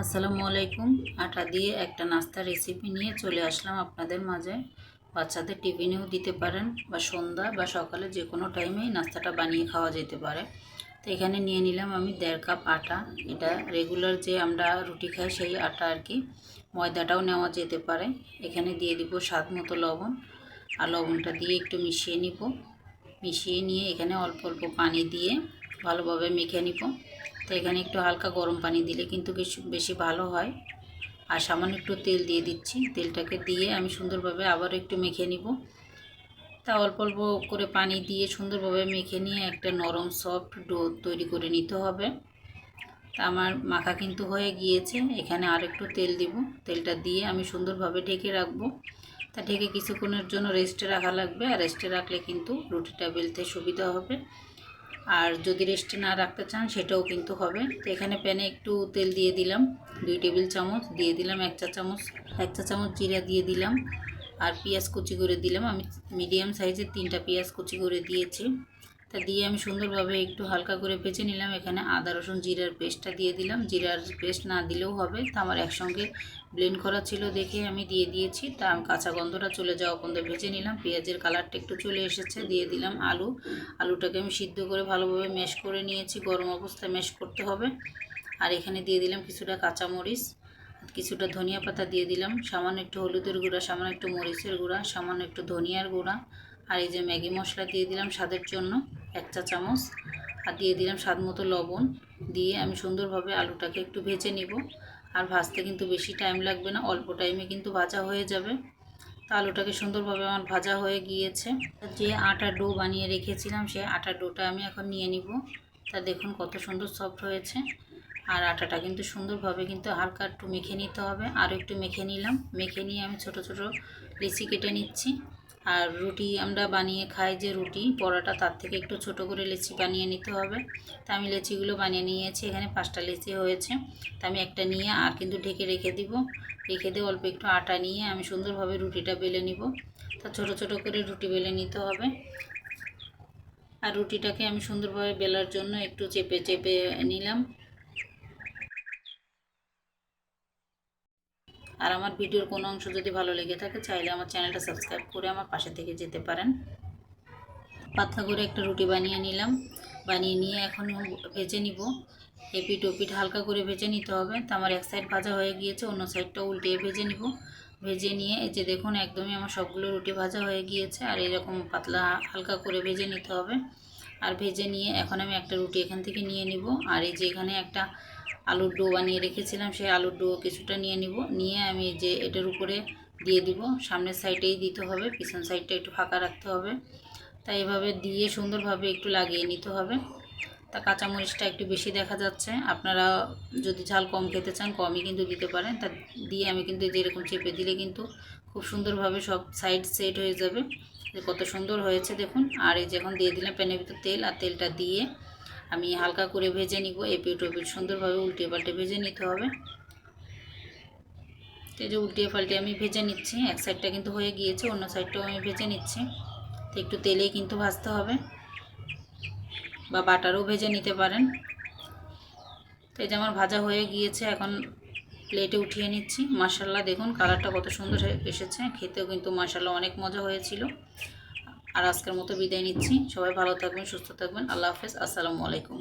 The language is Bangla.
আসসালামু আলাইকুম। আটা দিয়ে একটা নাস্তার রেসিপি নিয়ে চলে আসলাম আপনাদের মাঝে। বাচ্চাদের টিফিনেও দিতে পারেন বা সন্ধ্যা বা সকালে যে কোনো টাইমেই নাস্তাটা বানিয়ে খাওয়া যেতে পারে। তো এখানে নিয়ে নিলাম আমি দেড় কাপ আটা। এটা রেগুলার যে আমরা রুটি খাই সেই আটা আর কি। ময়দাটাও নেওয়া যেতে পারে। এখানে দিয়ে দিব স্বাদ মতো লবণ। আর লবণটা দিয়ে একটু মিশিয়ে নিব। মিশিয়ে নিয়ে এখানে অল্প অল্প পানি দিয়ে ভালোভাবে মেখে নিব। তো এখানে একটু হালকা গরম পানি দিলে কিন্তু বেশি বেশি ভালো হয়। আর সামান্য একটু তেল দিয়ে দিচ্ছি। তেলটাকে দিয়ে আমি সুন্দরভাবে আবার একটু মেখে নিব। তা অল্প অল্প করে পানি দিয়ে সুন্দরভাবে মেখে নিয়ে একটা নরম সফট ডো তৈরি করে নিতে হবে। তা আমার মাখা কিন্তু হয়ে গিয়েছে। এখানে আর একটু তেল দিব। তেলটা দিয়ে আমি সুন্দরভাবে ঢেকে রাখব। তা ঢেকে কিছুক্ষণের জন্য রেস্টে রাখা লাগবে। আর রেস্টে রাখলে কিন্তু রুটিটা বেলতে সুবিধা হবে। আর যদি রেস্টে না রাখতে চান, সেটাও কিন্তু হবে। তো এখানে প্যানে একটু তেল দিয়ে দিলাম, দুই টেবিল চামচ দিয়ে দিলাম, এক চা চামচ, এক চা চামচ জিরা দিয়ে দিলাম। আর পেঁয়াজ কুচি করে দিলাম। আমি মিডিয়াম সাইজের তিনটা পেঁয়াজ কুচি করে দিয়েছি। তা দিয়ে আমি সুন্দরভাবে একটু হালকা করে ভেজে নিলাম। এখানে আদা, রসুন, জিরার পেস্টটা দিয়ে দিলাম। জিরার পেস্ট না দিলেও হবে। তা আমার একসঙ্গে ব্লেন্ড করা ছিল দেখে আমি দিয়ে দিয়েছি। তা আমি কাঁচা গন্ধটা চলে যাওয়া পর্যন্ত ভেজে নিলাম। পেঁয়াজের কালারটা একটু চলে এসেছে। দিয়ে দিলাম আলু। আলুটাকে আমি সিদ্ধ করে ভালোভাবে ম্যাশ করে নিয়েছি। গরম অবস্থায় ম্যাশ করতে হবে। আর এখানে দিয়ে দিলাম কিছুটা কাঁচামরিচ, কিছুটা ধনিয়া পাতা দিয়ে দিলাম। সামান্য একটু হলুদের গুঁড়া, সামান্য একটু মরিচের গুঁড়া, সামান্য একটু ধনিয়ার গুঁড়া। আর এই যে ম্যাগি মশলা দিয়ে দিলাম স্বাদের জন্য। এক চা চামচ, আর দিয়ে দিলাম স্বাদ মতো লবণ। দিয়ে আমি সুন্দরভাবে আলুটাকে একটু ভেজে নিব। আর ভাজতে কিন্তু বেশি টাইম লাগবে না, অল্প টাইমে কিন্তু ভাজা হয়ে যাবে। তা আলুটাকে সুন্দরভাবে আমার ভাজা হয়ে গিয়েছে। যে আটা ডো বানিয়ে রেখেছিলাম সেই আটা ডোটা আমি এখন নিয়ে নিব। তা দেখুন কত সুন্দর সফট হয়েছে। আর আটাটা কিন্তু সুন্দরভাবে কিন্তু হালকা একটু মেখে নিতে হবে। আর একটু মেখে নিলাম। মেখে নিয়ে আমি ছোট ছোট লিচি কেটে নিচ্ছি। আর রুটি আমরা বানিয়ে খাই যে রুটি, পরোটা তার থেকে একটু ছোট করে লেচি বানিয়ে নিতে হবে। তা আমি লেচিগুলো বানিয়ে নিয়েছি, এখানে পাঁচটা লেচি হয়েছে। তা আমি একটা নিয়ে আর কিন্তু ঢেকে রেখে দিব। রেখে দিয়ে অল্প একটু আটা নিয়ে আমি সুন্দরভাবে রুটিটা বেলে নিব। তা ছোট ছোট করে রুটি বেলে নিতে হবে। আর রুটিটাকে আমি সুন্দরভাবে বেলার জন্য একটু চেপে চেপে নিলাম। আর আমার ভিডিওর কোনো অংশ যদি ভালো লেগে থাকে, চাইলে আমার চ্যানেলটা সাবস্ক্রাইব করে আমার পাশে থেকে যেতে পারেন। পাতলা করে একটা রুটি বানিয়ে নিলাম। বানিয়ে নিয়ে এখন ভেজে নিব। এপিট ওপিট হালকা করে ভেজে নিতে হবে। তো আমার এক সাইড ভাজা হয়ে গিয়েছে, অন্য সাইডটা উল্টিয়ে ভেজে নিব। ভেজে নিয়ে এই যে দেখুন, একদমই আমার সবগুলো রুটি ভাজা হয়ে গিয়েছে। আর এরকম পাতলা হালকা করে ভেজে নিতে হবে। আর ভেজে নিয়ে এখন আমি একটা রুটি এখান থেকে নিয়ে নিব। আর এই যে এখানে একটা আলুর ডো বানিয়ে রেখেছিলাম, সেই আলুর ডো কিছুটা নিয়ে নিব। নিয়ে আমি যে এটার উপরে দিয়ে দিব। সামনের সাইডেই দিতে হবে, পিছন সাইডটা একটু ফাঁকা রাখতে হবে। তাই এভাবে দিয়ে সুন্দরভাবে একটু লাগিয়ে নিতে হবে। তা কাঁচামরিচটা একটু বেশি দেখা যাচ্ছে। আপনারা যদি ঝাল কম খেতে চান, কমই কিন্তু দিতে পারেন। তা দিয়ে আমি কিন্তু যেরকম চেপে দিলে কিন্তু খুব সুন্দরভাবে সব সাইড সেট হয়ে যাবে। কত সুন্দর হয়েছে দেখুন। আর এই যখন দিয়ে দিলাম প্যানের ভিতর তেল, আর তেলটা দিয়ে আমি হালকা করে ভেজে নিব। এপিট ওপিট সুন্দরভাবে উল্টে পাল্টে ভেজে নিতে হবে। তো যে উল্টিয়ে পাল্টে আমি ভেজে নিচ্ছি। এক সাইডটা কিন্তু হয়ে গিয়েছে, অন্য সাইডটাও আমি ভেজে নিচ্ছি। তো একটু তেলেই কিন্তু ভাজতে হবে। বা বাটারও ভেজে নিতে পারেন। তো এই যে আমার ভাজা হয়ে গিয়েছে, এখন প্লেটে উঠিয়ে নিচ্ছি। মাশাল্লাহ দেখুন কালারটা কত সুন্দর এসেছে। খেতেও কিন্তু মাশাল্লাহ অনেক মজা হয়েছিল। আর আজকের মতো বিদায় নিচ্ছি। সবাই ভালো থাকবেন, সুস্থ থাকবেন। আল্লাহ হাফেজ। আসসালামু আলাইকুম।